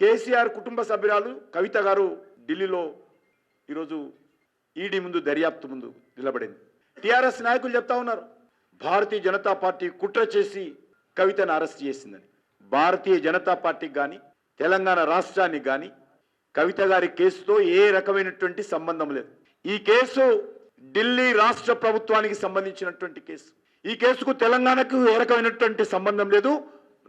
కేసీఆర్ కుటుంబ సభ్యురాలు కవిత గారు ఢిల్లీలో ఈరోజు ఈడీ ముందు దర్యాప్తు ముందు నిలబడింది. టీఆర్ఎస్ నాయకులు చెప్తా ఉన్నారు భారతీయ జనతా పార్టీ కుట్ర చేసి కవితను అరెస్ట్ చేసిందని. భారతీయ జనతా పార్టీకి కానీ తెలంగాణ రాష్ట్రానికి కానీ కవిత గారి కేసుతో ఏ రకమైనటువంటి సంబంధం లేదు. ఈ కేసు ఢిల్లీ రాష్ట్ర ప్రభుత్వానికి సంబంధించినటువంటి కేసు. ఈ కేసుకు తెలంగాణకు ఏ రకమైనటువంటి సంబంధం లేదు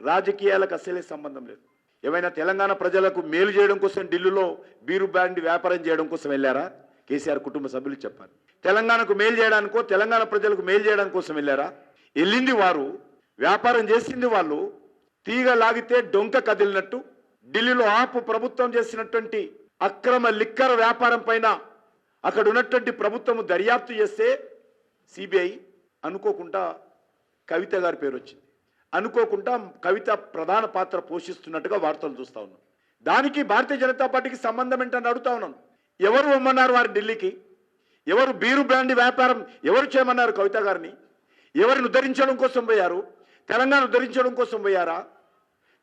రాజకీయాలకు అసలే సంబంధం లేదు. ఏమైనా తెలంగాణ ప్రజలకు మేలు చేయడం కోసం ఢిల్లీలో బీరు బ్రాండ్ వ్యాపారం చేయడం కోసం వెళ్ళారా? కేసీఆర్ కుటుంబ సభ్యులు చెప్పారు. తెలంగాణకు మేలు చేయడానికో తెలంగాణ ప్రజలకు మేలు చేయడం కోసం వెళ్ళారా? వెళ్ళింది వారు వ్యాపారం చేసింది వాళ్ళు తీగ లాగితే డొంక కదిలినట్టు ఢిల్లీలో ఆపు ప్రభుత్వం చేసినటువంటి అక్రమ లిక్కర వ్యాపారం పైన అక్కడ ఉన్నటువంటి ప్రభుత్వము దర్యాప్తు చేస్తే సిబిఐ అనుకోకుండా కవిత గారి పేరు వచ్చింది. అనుకోకుండా కవిత ప్రధాన పాత్ర పోషిస్తున్నట్టుగా వార్తలు చూస్తా ఉన్నాం. దానికి భారతీయ జనతా పార్టీకి సంబంధం ఏంటని అడుగుతా ఉన్నాను ఎవరు ఇమ్మన్నారు వారు ఢిల్లీకి? ఎవరు బీరు బ్రాండ్ వ్యాపారం ఎవరు చేయమన్నారు కవిత గారిని? ఎవరిని ఉద్ధరించడం కోసం పోయారు? తెలంగాణ ఉద్ధరించడం కోసం పోయారా?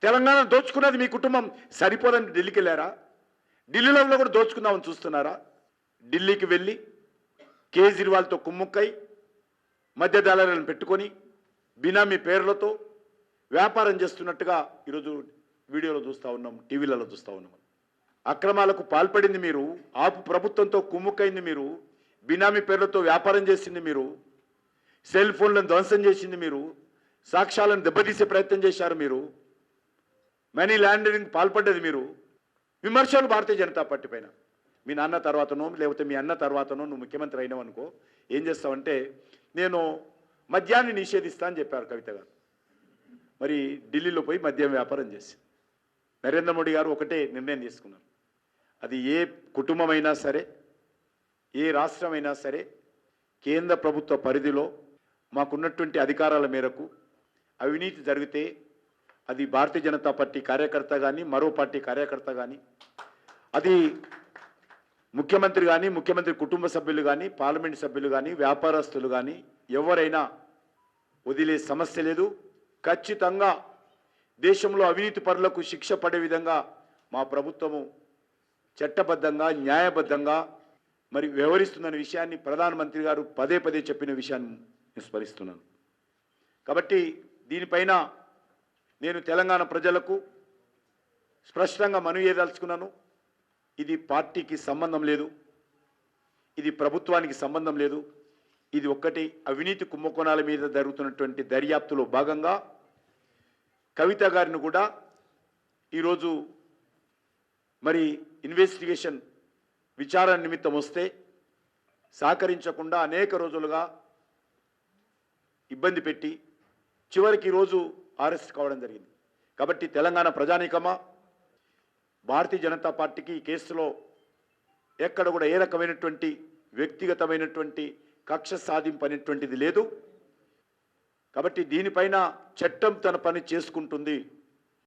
తెలంగాణ దోచుకున్నది మీ కుటుంబం సరిపోదని ఢిల్లీకి వెళ్ళారా? ఢిల్లీలో కూడా దోచుకుందామని చూస్తున్నారా? ఢిల్లీకి వెళ్ళి కేజ్రీవాల్తో కుమ్ముక్కై మధ్య దళాలను పెట్టుకొని బినామీ పేర్లతో వ్యాపారం చేస్తున్నట్టుగా ఈరోజు వీడియోలో చూస్తూ ఉన్నాం టీవీలలో చూస్తూ ఉన్నాం. అక్రమాలకు పాల్పడింది మీరు ఆపు ప్రభుత్వంతో కుమ్ముక్కైంది మీరు బినామీ పేర్లతో వ్యాపారం చేసింది మీరు సెల్ ఫోన్లను ధ్వంసం చేసింది మీరు సాక్ష్యాలను దెబ్బతీసే ప్రయత్నం చేశారు మీరు మనీ ల్యాండరింగ్ పాల్పడ్డది మీరు. విమర్శలు భారతీయ జనతా పార్టీ పైన. మీ నాన్న తర్వాతనో లేకపోతే మీ అన్న తర్వాతనో నువ్వు ముఖ్యమంత్రి అయినావు అనుకో ఏం చేస్తావంటే నేను మద్యాన్ని నిషేధిస్తా అని చెప్పారు కవిత గారు. మరి ఢిల్లీలో పోయి మద్యం వ్యాపారం చేసింది నరేంద్ర మోడీ గారు ఒకటే నిర్ణయం తీసుకున్నారు. అది ఏ కుటుంబమైనా సరే ఏ రాష్ట్రమైనా సరే కేంద్ర ప్రభుత్వ పరిధిలో మాకున్నటువంటి అధికారాల మేరకు అవినీతి జరిగితే అది భారతీయ జనతా పార్టీ కార్యకర్త కానీ మరో పార్టీ కార్యకర్త కానీ అది ముఖ్యమంత్రి కానీ ముఖ్యమంత్రి కుటుంబ సభ్యులు కానీ పార్లమెంట్ సభ్యులు కానీ వ్యాపారస్తులు కానీ ఎవరైనా వదిలే సమస్య లేదు. ఖచ్చితంగా దేశంలో అవినీతి పరులకు శిక్ష పడే విధంగా మా ప్రభుత్వము చట్టబద్ధంగా న్యాయబద్ధంగా మరి వ్యవహరిస్తున్న విషయాన్ని ప్రధానమంత్రి గారు పదే పదే చెప్పిన విషయాన్ని స్మరిస్తున్నాను. కాబట్టి దీనిపైన నేను తెలంగాణ ప్రజలకు స్పష్టంగా మనవి ఇది పార్టీకి సంబంధం లేదు. ఇది ప్రభుత్వానికి సంబంధం లేదు. ఇది ఒక్కటి అవినీతి కుంభకోణాల మీద జరుగుతున్నటువంటి దర్యాప్తులో భాగంగా కవిత గారిని కూడా ఈరోజు మరి ఇన్వెస్టిగేషన్ విచారణ నిమిత్తం వస్తే సహకరించకుండా అనేక రోజులుగా ఇబ్బంది పెట్టి చివరికి ఈరోజు అరెస్ట్ కావడం జరిగింది. కాబట్టి తెలంగాణ ప్రజానీకమా భారతీయ జనతా పార్టీకి ఈ కేసులో ఎక్కడ కూడా ఏ రకమైనటువంటి వ్యక్తిగతమైనటువంటి కక్ష సాధింపు అనేటువంటిది లేదు. కాబట్టి దీనిపైన చట్టం తన పని చేసుకుంటుంది.